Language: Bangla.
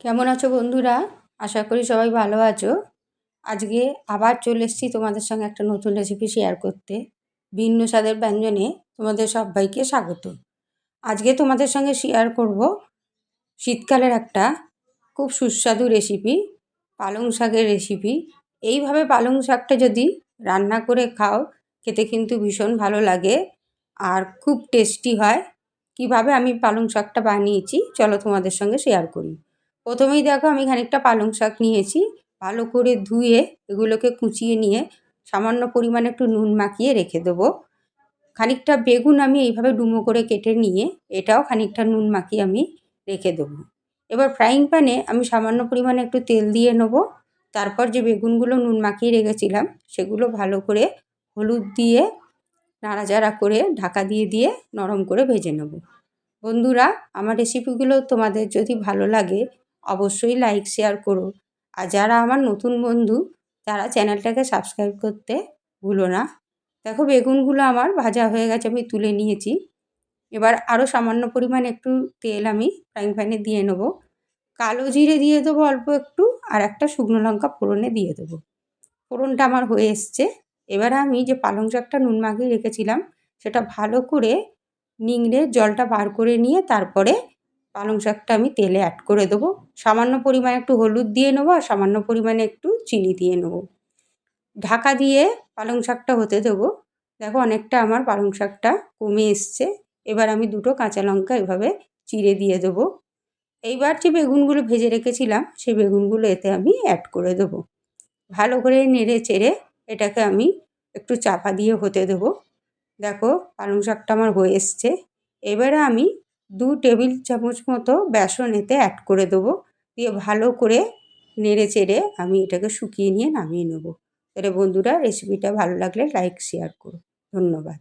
কেমন আছো বন্ধুরা? আশা করি সবাই ভালো আছো। আজকে আবার চলে এসেছি তোমাদের সঙ্গে একটা নতুন রেসিপি শেয়ার করতে। ভিন্ন স্বাদের ব্যঞ্জনে তোমাদের সবাইকে স্বাগত। আজকে তোমাদের সঙ্গে শেয়ার করব শীতকালের একটা খুব সুস্বাদু রেসিপি পালং শাকের রেসিপি এইভাবে পালং শাকটা যদি রান্না করে খাও, খেতে কিন্তু ভীষণ ভালো লাগে আর খুব টেস্টি হয়। কীভাবে আমি পালং শাকটা বানিয়েছি, চলো তোমাদের সঙ্গে শেয়ার করি। প্রথমেই দেখো আমি খানিকটা পালং শাক নিয়েছি। ভালো করে ধুয়ে এগুলোকে কুচিয়ে নিয়ে সামান্য পরিমাণে একটু নুন মাখিয়ে রেখে দেবো। খানিকটা বেগুন আমি এইভাবে ডুমো করে কেটে নিয়ে এটাও খানিকটা নুন মাখিয়ে আমি রেখে দেবো। এবার ফ্রাইং প্যানে আমি সামান্য পরিমাণে একটু তেল দিয়ে নেব। তারপর যে বেগুনগুলো নুন মাখিয়ে রেখেছিলাম সেগুলো ভালো করে হলুদ দিয়ে নাড়াচাড়া করে ঢাকা দিয়ে দিয়ে নরম করে ভেজে নেব। বন্ধুরা, আমার রেসিপিগুলো তোমাদের যদি ভালো লাগে অবশ্যই লাইক শেয়ার করো। আর যারা আমার নতুন বন্ধু, তারা চ্যানেলটাকে সাবস্ক্রাইব করতে ভুলো না। দেখো বেগুনগুলো আমার ভাজা হয়ে গেছে, আমি তুলে নিয়েছি। এবার আরও সামান্য পরিমাণ একটু তেল আমি ফ্রাইং প্যানে দিয়ে নেব। কালো জিরে দিয়ে দেবো অল্প একটু, আর একটা শুকনো লঙ্কা ফোড়নে দিয়ে দেবো। ফোড়নটা আমার হয়ে এসছে। এবার আমি যে পালং শাকটা নুন মাখিয়ে রেখেছিলাম, সেটা ভালো করে নিংড়ে জলটা বার করে নিয়ে তারপরে পালং শাকটা আমি তেলে অ্যাড করে দেবো। সামান্য পরিমাণে একটু হলুদ দিয়ে নেব আর সামান্য পরিমাণে একটু চিনি দিয়ে নেব। ঢাকা দিয়ে পালং শাকটা হতে দেবো। দেখো অনেকটা আমার পালং শাকটা কমে এসছে। এবার আমি দুটো কাঁচা লঙ্কা এভাবে চিড়ে দিয়ে দেবো। এইবার যে বেগুনগুলো ভেজে রেখেছিলাম, সেই বেগুনগুলো এতে আমি অ্যাড করে দেবো। ভালো করে নেড়ে চেড়ে এটাকে আমি একটু চাপা দিয়ে হতে দেবো। দেখো পালং শাকটা আমার হয়ে এসছে। এবারে আমি দু টেবিল চামচ মতো বেসন এতে অ্যাড করে দেবো। দিয়ে ভালো করে নেড়ে চেড়ে আমি এটাকে শুকিয়ে নিয়ে নামিয়ে নেব। তাহলে বন্ধুরা রেসিপিটা ভালো লাগলে লাইক শেয়ার করো। ধন্যবাদ।